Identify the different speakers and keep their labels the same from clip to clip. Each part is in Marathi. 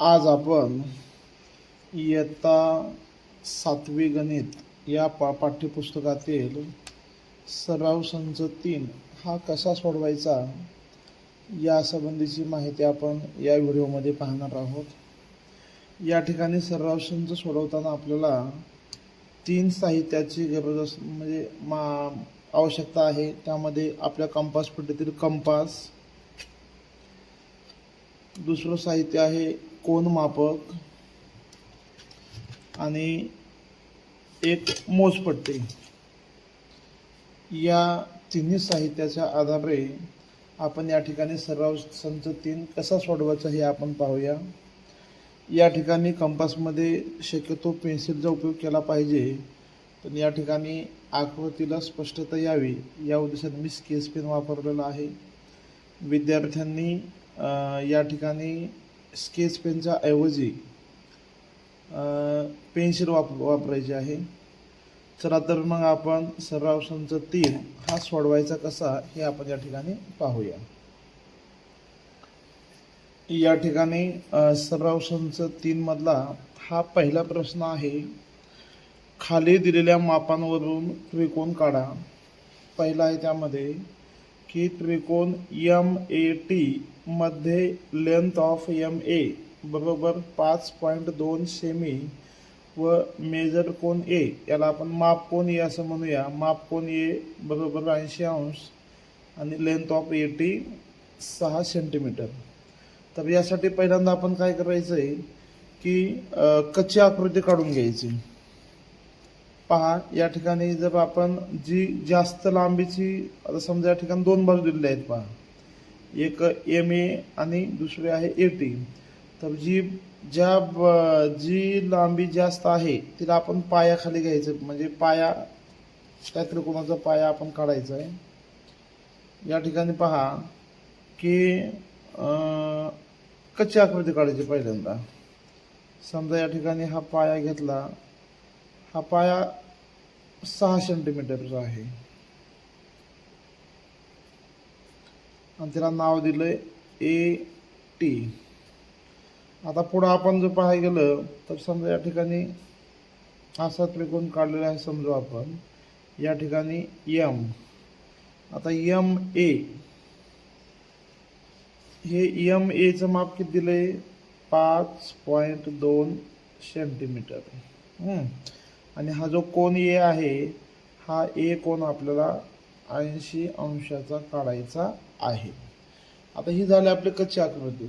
Speaker 1: आज आपण इयत्ता सातवी गणित या पा पाठ्यपुस्तकातील सराव संच तीन हा कसा सोडवायचा यासंबंधीची माहिती आपण या व्हिडिओमध्ये पाहणार आहोत. या ठिकाणी सराव संच सोडवताना आपल्याला तीन साहित्याची गरज अस म्हणजे मा आवश्यकता आहे. त्यामध्ये आपल्या कंपास पट्टीतील कंपास दुसरं साहित्य आहे कोन मापक आणि एक मोजपट्टी. या तिन्ही साहित्याच्या आधारे आपण या ठिकाणी सराव संच तीन कसा सोडवायचा हे आपण पाहूया. या ठिकाणी कंपासमध्ये शक्यतो पेन्सिलचा उपयोग केला पाहिजे पण या ठिकाणी आकृतीला स्पष्टता यावी या उद्देशाने मी स्केच पेन वापरलेला आहे. विद्यार्थ्यांनी या ठिकाणी स्केच पेनच्या ऐवजी पेन्सिल वाप वापरायची आहे. चला तर मग आपण सराव संच तीन हा सोडवायचा कसा हे आपण या ठिकाणी पाहूया. या ठिकाणी सराव संच तीनमधला हा पहिला प्रश्न आहे. खाली दिलेल्या मापांवरून त्रिकोण काढा. पहिला आहे त्यामध्ये की त्रिकोण यम ए टी मध्ये लेंथ ऑफ यम ए बरोबर पाच पॉईंट दोन सेमी व मेजर कोण ए याला आपण माप कोण ए असं म्हणूया. माप कोण ए बरोबर ऐंशी अंश आणि लेंथ ऑफ ए टी सहा सेंटीमीटर तर यासाठी पहिल्यांदा आपण काय करायचं आहे की कच्ची आकृती काढून घ्यायची. पहा या ठिकाणी जर आपण जी जास्त लांबीची आता समजा या ठिकाणी दोन बाजू दिलेल्या आहेत पहा. एक एम ए आणि दुसरी आहे ए टी तर जी ज्या ब- जी लांबी जास्त आहे तिला आपण पायाखाली घ्यायचं म्हणजे पाया त्या त्रिकोणाचा पाया आपण काढायचा आहे. या ठिकाणी पहा की कच्ची आकृती काढायची पहिल्यांदा. समजा या ठिकाणी हा पाया घेतला हा पाया सहा सेंटीमीटरचा आहे. आणि त्याला नाव दिलंय ए टी. आता पुढं आपण जर पाहायला गेलं तर समजा या ठिकाणी असा त्रिकोण काढलेला आहे समजू आपण. या ठिकाणी यम आता यम ए हे यम एचं माप किती दिलंय? पाच पॉईंट दोन सेंटीमीटर हम्म. आणि हा जो कोण ए आहे हा ए कोण आपल्याला ऐंशी अंशाचा काढायचा आहे. आता ही झाली आपली कच्ची आकृती.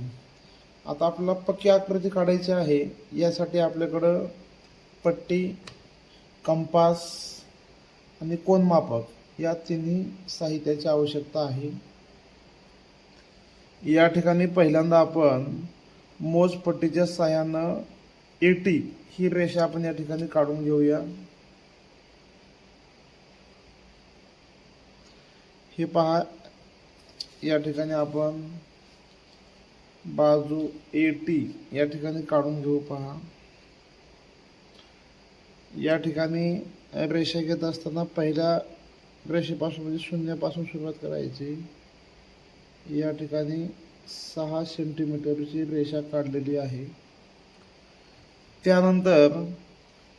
Speaker 1: आता आपल्याला पक्की आकृती काढायची आहे यासाठी आपल्याकडं पट्टी कंपास आणि कोन मापक या तिन्ही साहित्याची आवश्यकता आहे. या ठिकाणी पहिल्यांदा आपण मोजपट्टीच्या साह्यानं एटी ही रेषा आपण या ठिकाणी काढून घेऊया. हे पहा या ठिकाणी आपण बाजू ए टी या ठिकाणी काढून घेऊ पहा. या ठिकाणी रेषा घेत असताना पहिल्या रेषेपासून म्हणजे शून्यापासून सुरुवात करायची. या ठिकाणी सहा सेंटीमीटरची रेषा काढलेली आहे. त्यानंतर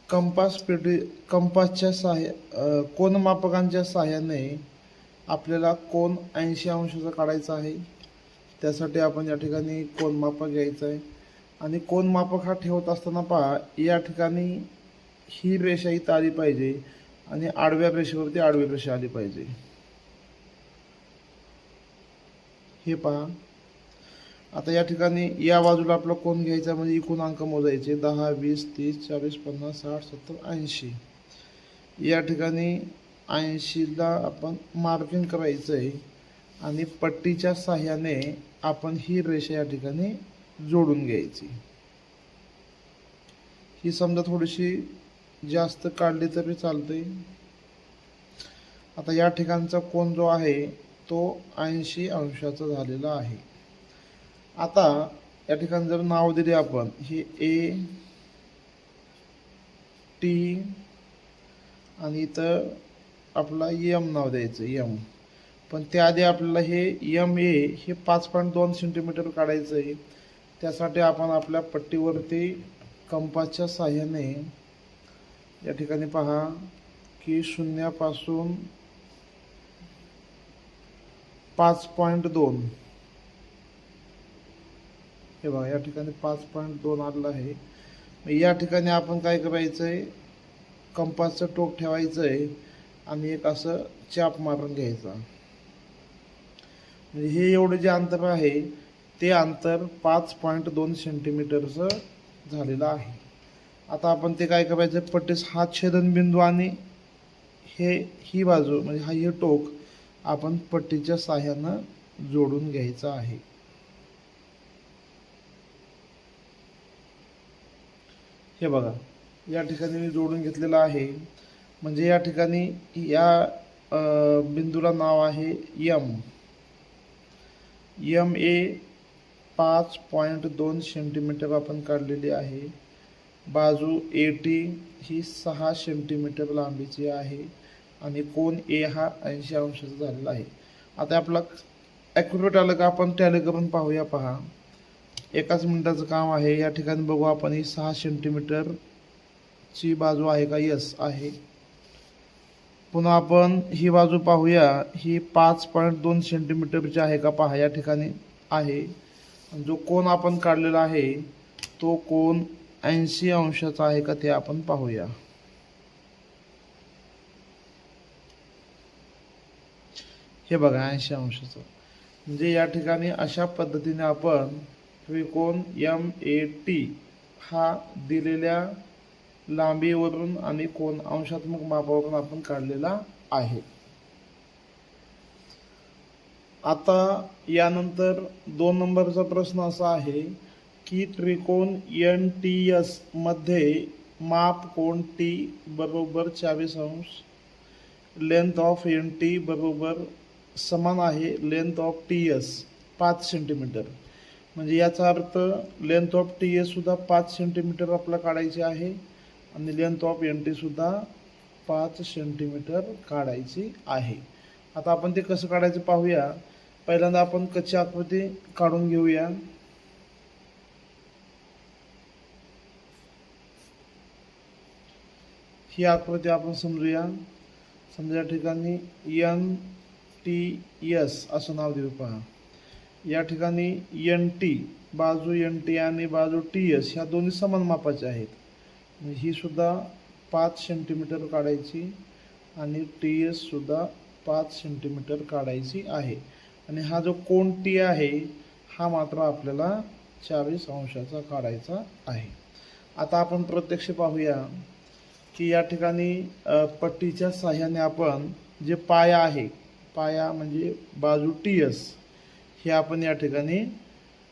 Speaker 1: कंपास पेटी कंपासच्या सहाय्य कोण कोनमापकांच्या सहाय्याने आपल्याला कोण ऐंशी अंशाचा काढायचा आहे. त्यासाठी आपण या ठिकाणी कोनमापक घ्यायचं आहे. आणि कोनमापक हा ठेवत असताना पहा या ठिकाणी ही रेषा इथं आली पाहिजे आणि आडव्या रेषेवरती आडवी रेषा आली पाहिजे. हे पहा. आता या ठिकाणी या बाजूला आपला कोण घ्यायचा म्हणजे एकूण अंक मोजायचे. दहा वीस तीस चाळीस पन्नास साठ सत्तर ऐंशी. या ठिकाणी ऐंशीला आपण मार्किंग करायचं आहे आणि पट्टीच्या साह्याने आपण ही रेषा या ठिकाणी जोडून घ्यायची. ही समजा थोडीशी जास्त काढली तरी चालते आता या ठिकाणचा कोण जो आहे तो ऐंशी अंशाचा झालेला आहे. आता या ठिकाणी जर नाव दिले आपण हे ए टी आणि इथं आपला यम नाव द्यायचं यम पण त्याआधी आपल्याला हे यम ए हे पाच पॉईंट दोन सेंटीमीटर काढायचं आहे त्यासाठी आपण आपल्या पट्टीवरती कंपासच्या साह्याने या ठिकाणी पहा की शून्यापासून पाच पॉईंट दोन. हे बघा या ठिकाणी पाच पॉईंट दोन आलेलं आहे. मग या ठिकाणी आपण काय करायचं आहे कंपासचं टोक ठेवायचं आहे आणि एक असं चाप मारून घ्यायचा. म्हणजे हे एवढं जे अंतर आहे ते अंतर पाच पॉईंट दोन सेंटीमीटरचं झालेलं आहे. आता आपण ते काय करायचं पट्टीस हा छेदनबिंदू आणि हे ही बाजू म्हणजे हा हे टोक आपण पट्टीच्या साह्यानं जोडून घ्यायचं आहे. हे बघा या ठिकाणी मी जोडून घेतलेलं आहे. म्हणजे या ठिकाणी या बिंदूला नाव आहे यम. यम ए पाच पॉईंट दोन सेंटीमीटर आपण काढलेली आहे. बाजू ए टी ही सहा सेंटीमीटर लांबीची आहे आणि कोण ए हा ऐंशी अंशाचा झालेला आहे. आता आपला ॲक्युरेट आलं का? आपण टॅली करून पाहूया पहा. एकाच मिनिटाचं काम आहे. या ठिकाणी बघू आपण ही सहा सेंटीमीटरची बाजू आहे का? यस आहे. पुन्हा आपण ही बाजू पाहूया. ही पाच पॉईंट दोन सेंटीमीटरची आहे का? पहा या ठिकाणी आहे. जो कोण आपण काढलेला आहे तो कोण ऐंशी अंशाचा आहे का ते आपण पाहूया. हे बघा ऐंशी अंशाचं. म्हणजे या ठिकाणी अशा पद्धतीने आपण त्रिकोण एम ए टी हा दिलेल्या लांबीवरून आणि कोण अंशात्मक मापावरून आपण काढलेला आहे. आता यानंतर दोन नंबरचा प्रश्न असा आहे की त्रिकोण एन टी एसमध्ये माप कोण टी बरोबर चाळीस अंश लेंथ ऑफ एन टी बरोबर समान आहे लेंथ ऑफ टी एस पाच सेंटीमीटर म्हणजे याचा अर्थ लेंथ ऑफ टी एस सुद्धा पाच सेंटीमीटर आपला काढायची आहे. आणि लेंथ ऑफ एन टी सुद्धा पाच सेंटीमीटर काढायची आहे. आता आपण ते कसं काढायचं पाहूया. पहिल्यांदा आपण कच्ची आकृती काढून घेऊया. ही आकृती आपण समजूया. समजा या ठिकाणी एन टी एस असं नाव देऊ पहा. या ठिकाणी एन टी बाजू एन टी आणि बाजू टी एस ह्या दोन्ही समान मापाच्या आहेत. म्हणजे ही सुद्धा पाच सेंटीमीटर काढायची आणि टी एस सुद्धा पाच सेंटीमीटर काढायची आहे. आणि हा जो कोण टी आहे हा मात्र आपल्याला चाळीस अंशाचा काढायचा आहे. आता आपण प्रत्यक्ष पाहूया की या ठिकाणी पट्टीच्या साह्याने आपण जे पाया आहे पाया म्हणजे बाजू टी एस हे आपण या ठिकाणी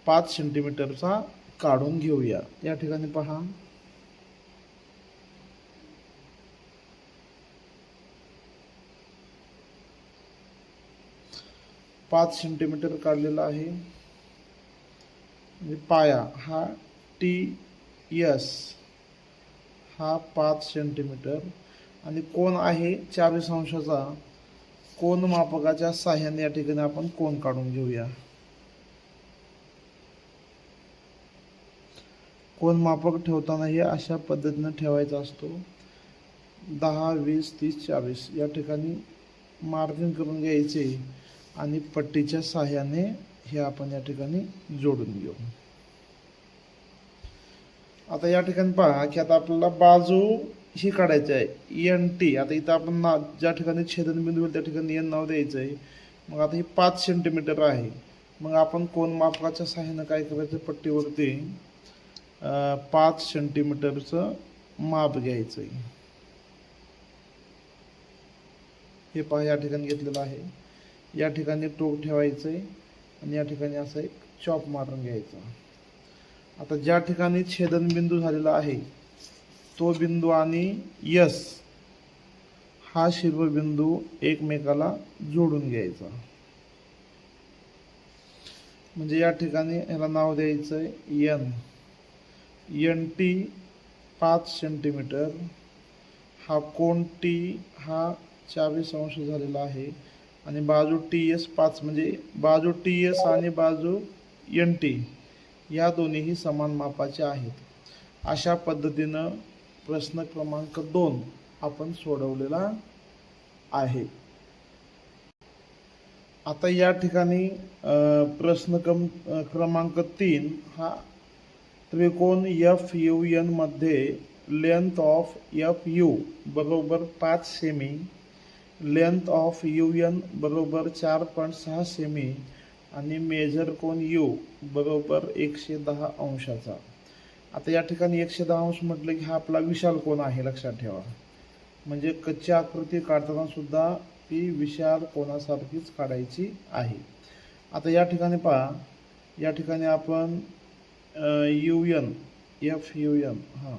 Speaker 1: पाच सेंटीमीटरचा काढून घेऊया. या ठिकाणी पहा. पाच सेंटीमीटर काढलेला आहे. म्हणजे पाया हा टी एस हा पाच सेंटीमीटर आणि कोण आहे चाळीस अंशाचा? कोण मापकाच्या साह्याने या ठिकाणी आपण कोण काढून घेऊया? कोण मापक ठेवताना हे अशा पद्धतीनं ठेवायचा असतो? दहा वीस तीस चाळीस या ठिकाणी मार्जिन करून घ्यायचे आणि पट्टीच्या साह्याने हे आपण या ठिकाणी जोडून घेऊ. आता या ठिकाणी पहा की आता आपल्याला बाजू ही काढायची आहे. एन टी आता इथं आपण ना ज्या ठिकाणी छेदनबिंदू होईल त्या ठिकाणी एन नाव द्यायचं आहे मग आता ही पाच सेंटीमीटर आहे. मग आपण कोण मापकाच्या सहाय्यानं काय करायचं? पट्टीवरती पाच सेंटीमीटरचं माप घ्यायचं आहे हे पहा या ठिकाणी घेतलेलं आहे. या ठिकाणी टोक ठेवायचं आहे आणि या ठिकाणी असं एक चॉप मारून घ्यायचा. आता ज्या ठिकाणी छेदनबिंदू झालेला आहे तो बिंदू आणि यस हा शिरोबिंदू एकमेकाला जोडून घ्यायचा. म्हणजे या ठिकाणी ह्याला नाव द्यायचं आहे यन. यन टी पाच सेंटीमीटर. हा कोण टी हा चाळीस अंश झालेला आहे. आणि बाजू टी एस पाच म्हणजे बाजू टी एस आणि बाजू एन टी या दोन्हीही समान मापाचे आहेत. अशा पद्धतीनं प्रश्न क्रमांक दोन आपण सोडवलेला आहे. आता या ठिकाणी प्रश्न क्रम क्रमांक तीन हा त्रिकोण एफ यू एनमध्ये लेंथ ऑफ एफ यू बरोबर पाच सेमी लेंथ ऑफ यू एन बरोबर चार पॉईंट सहा सेमी आणि मेजर कोन यू बरोबर एकशे दहा अंशाचा. आता या ठिकाणी एकशे दहा अंश म्हटलं की हा आपला विशाल कोण आहे? लक्षात ठेवा. म्हणजे कच्ची आकृती काढताना सुद्धा ती विशाल कोणासारखीच काढायची आहे. आता या ठिकाणी पहा. या ठिकाणी आपण U N F U N हां.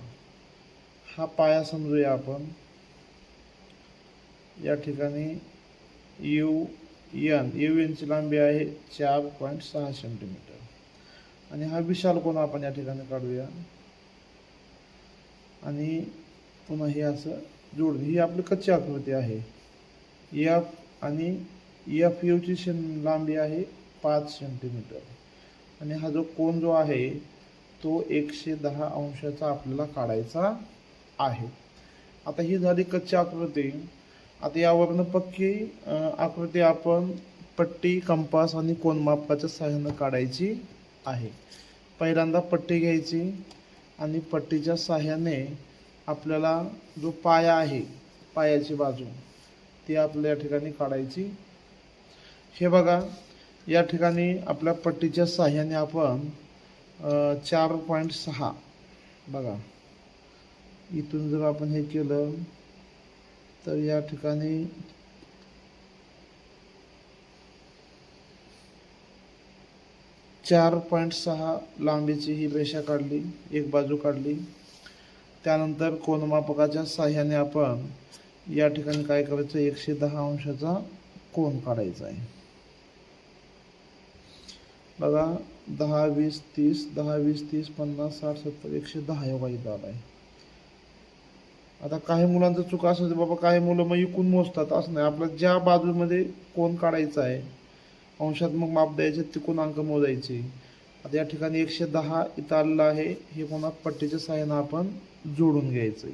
Speaker 1: हा पाया समजूया आपण. या ठिकाणी यू एन यू एनची लांबी आहे चार पॉईंट सहा सेंटीमीटर. आणि हा विशाल कोण आपण या ठिकाणी काढूया. आणि पुन्हा हे असं जोडून ही आपली कच्ची आकृती आहे. एफ आणि एफ यूची शें लांबी आहे पाच सेंटीमीटर आणि हा जो कोण जो आहे तो एकशे दहा अंशाचा आपल्याला काढायचा आहे. आता ही झाली कच्ची आकृती. आता यावरनं पक्की आकृती आपण पट्टी कंपास आणि कोनमापकाच्या सहाय्यानं काढायची. आहे. पहिल्यांदा पट्टी घ्यायची आणि पट्टीच्या सहाय्याने आपल्याला जो पाया आहे पायाची बाजू ती आपल्या या ठिकाणी काढायची. हे बघा या ठिकाणी आपल्या पट्टीच्या सहाय्याने आपण चार पॉईंट सहा बघा. इथून जर आपण हे केलं तर या ठिकाणी चार पॉईंट सहा लांबीची ही रेषा काढली एक बाजू काढली. त्यानंतर कोनमापकाच्या साह्याने आपण या ठिकाणी काय करायचं? एकशे दहा अंशाचा कोन काढायचा आहे. बघा दहा वीस तीस दहा वीस तीस पन्नास साठ सत्तर एकशे दहा एवढा इथं आला आहे. आता काही मुलांचं चुका असं बाबा काही मुलं मग इकून मोजतात. असं नाही. आपलं ज्या बाजूमध्ये कोण काढायचा आहे अंशात्मक माप द्यायचे त्रिकोणांक अंक मोजायचे. आता या ठिकाणी एकशे दहा इथं आलेलं आहे. हे पुन्हा पट्टीच्या साह्यानं आपण जोडून घ्यायचं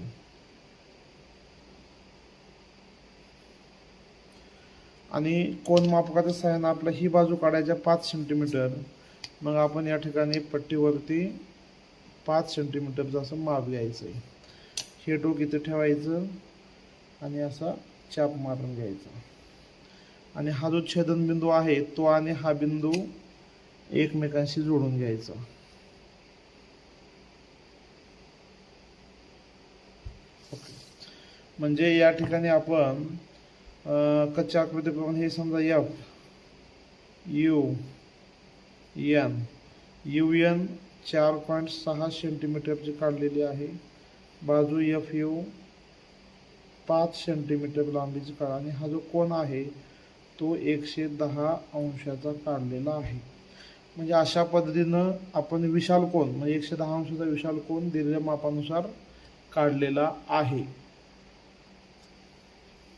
Speaker 1: आणि कोण मापकाच्या सहाय्यानं आपलं ही बाजू काढायच्या पाच सेंटीमीटर मग आपण या ठिकाणी पट्टीवरती पाच सेंटीमीटरचं असं माप घ्यायचं आहे. हे टोक इथं ठेवायचं आणि असा चाप मारून घ्यायचा. आणि हा जो छेदनबिंदू आहे तो आणि हा बिंदू एकमेकांशी जोडून घ्यायचा. ओके म्हणजे या ठिकाणी आपण कच्च्या आकृतीप्रमाणे हे समजा F U N U N चार पॉईंट सहा सेंटीमीटरची काढलेली आहे. बाजू एफ यू पाच सेंटीमीटर लांबीची काढा. आणि हा जो कोण आहे तो एकशे दहा अंशाचा काढलेला आहे. म्हणजे अशा पद्धतीनं आपण विशाल कोण म्हणजे एकशे दहा अंशाचा विशाल कोण दिलेल्या मापानुसार काढलेला आहे.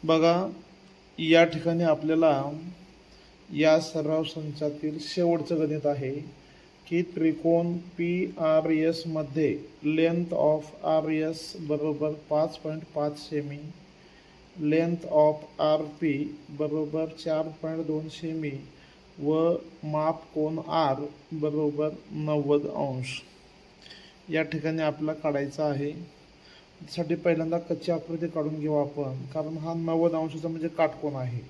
Speaker 1: बघा या ठिकाणी आपल्याला या सराव संचातील शेवटचं गणित आहे की त्रिकोण पी आर एसमध्ये लेंथ ऑफ आर एस बरोबर पाच पॉईंट पाच सेमी लेंथ ऑफ आर पी बरोबर चार पॉईंट दोन सेमी व माप कोन आर बरोबर नव्वद अंश. या ठिकाणी आपला काढायचा आहे. साठी पहिल्यांदा कच्ची आकृती काढून घेऊ आपण. कारण हा नव्वद अंशाचा म्हणजे काटकोन आहे.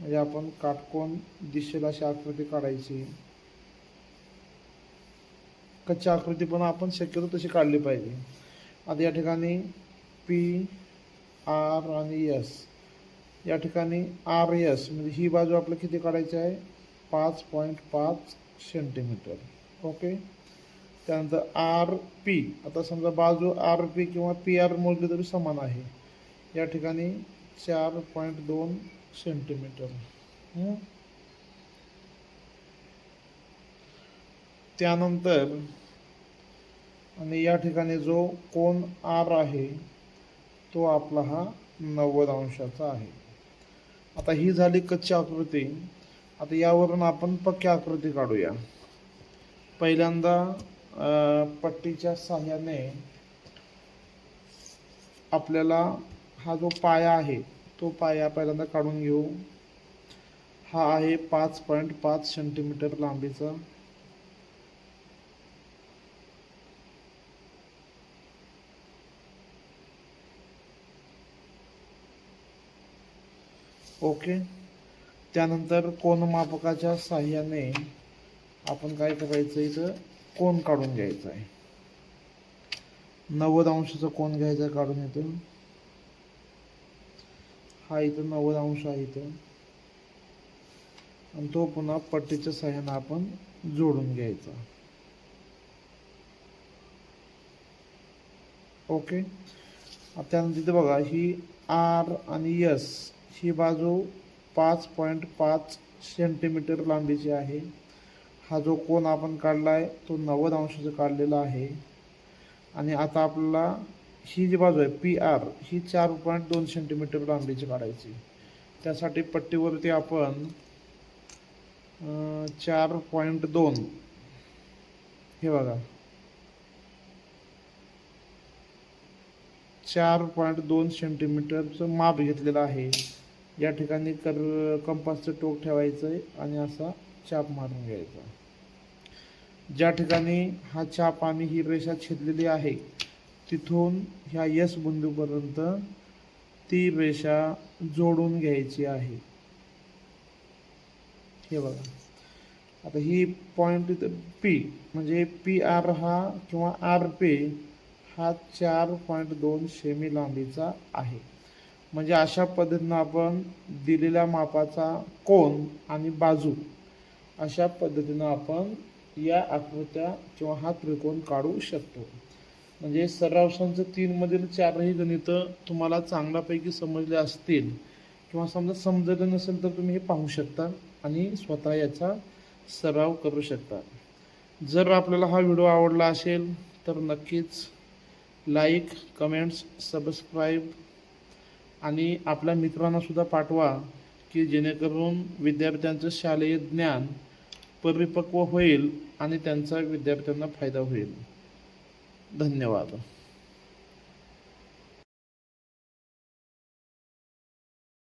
Speaker 1: म्हणजे आपण काटकोन दिशेला अशी आकृती काढायची. कच्ची आकृती पण आपण शक्यतो तशी काढली पाहिजे. आता या ठिकाणी पी आर आणि एस. या ठिकाणी आर एस म्हणजे ही बाजू आपलं किती काढायची आहे? पाच पॉईंट पाच सेंटीमीटर. ओके? त्यानंतर आर पी आता समजा बाजू आर पी किंवा पी आर मोजली तरी समान आहे. या ठिकाणी चार पॉईंट दोन सेंटीमीटर. त्यानंतर आणि या ठिकाणी जो कोण आर आहे तो आपला हा नव्वद अंशाचा आहे. आता ही झाली कच्ची आकृती. आता यावरून आपण पक्की आकृती काढूया. पहिल्यांदा पट्टीच्या साह्याने आपल्याला हा जो पाया आहे तो पाया पहिल्यांदा काढून घेऊ. हा आहे पाच पॉईंट पाच सेंटीमीटर लांबीचा. ओके? त्यानंतर कोनमापकाच्या साह्याने आपण काय करायचं इथं? कोण काढून घ्यायचा आहे? नव्वद अंशाचा कोण घ्यायचा काढून इथं? हा इथं नव्वद अंश आहे इथं. आणि तो पुन्हा पट्टीच्या साह्याने आपण जोडून घ्यायचा. ओके? त्यानंतर इथे बघा ही आर आणि यस. ही बाजू पाच पॉईंट पाच सेंटीमीटर लांबीची आहे. हा जो कोन आपण काढला आहे तो नव्वद अंशाचा काढलेला आहे. आणि आता आपल्याला ही जी बाजू आहे पी आर ही चार पॉईंट दोन सेंटीमीटर लांबीची काढायची. त्यासाठी पट्टीवरती आपण चार पॉईंट दोन हे बघा. चार पॉईंट दोन सेंटीमीटरचं माप घेतलेलं आहे. या ठिकाणी कर कंपासचं टोक ठेवायचं आहे आणि असा चाप मारून घ्यायचा. ज्या ठिकाणी हा चाप आणि ही रेषा छेदलेली आहे तिथून ह्या यस बिंदूपर्यंत ती रेषा जोडून घ्यायची आहे. हे बघा. आता ही पॉईंट इथं पी म्हणजे पी आर हा किंवा आर पी हा चार पॉईंट दोन सेमी लांबीचा आहे. म्हणजे अशा पद्धतीनं आपण दिलेल्या मापाचा कोन आणि बाजू अशा पद्धतीनं आपण या आकृत्या किंवा हा त्रिकोण काढू शकतो. म्हणजे सराव तीनमधील चारही गणितं तुम्हाला चांगल्यापैकी समजले असतील किंवा समजा समजलं नसेल तर तुम्ही हे पाहू शकता आणि स्वतः याचा सराव करू शकता. जर आपल्याला हा व्हिडिओ आवडला असेल तर नक्कीच लाईक कमेंट्स सबस्क्राईब आणि आपल्या मित्रांना सुद्धा पाठवा की जेणेकरून विद्यार्थ्यांचं शालेय ज्ञान परिपक्व होईल आणि त्यांचा विद्यार्थ्यांना फायदा होईल. धन्यवाद.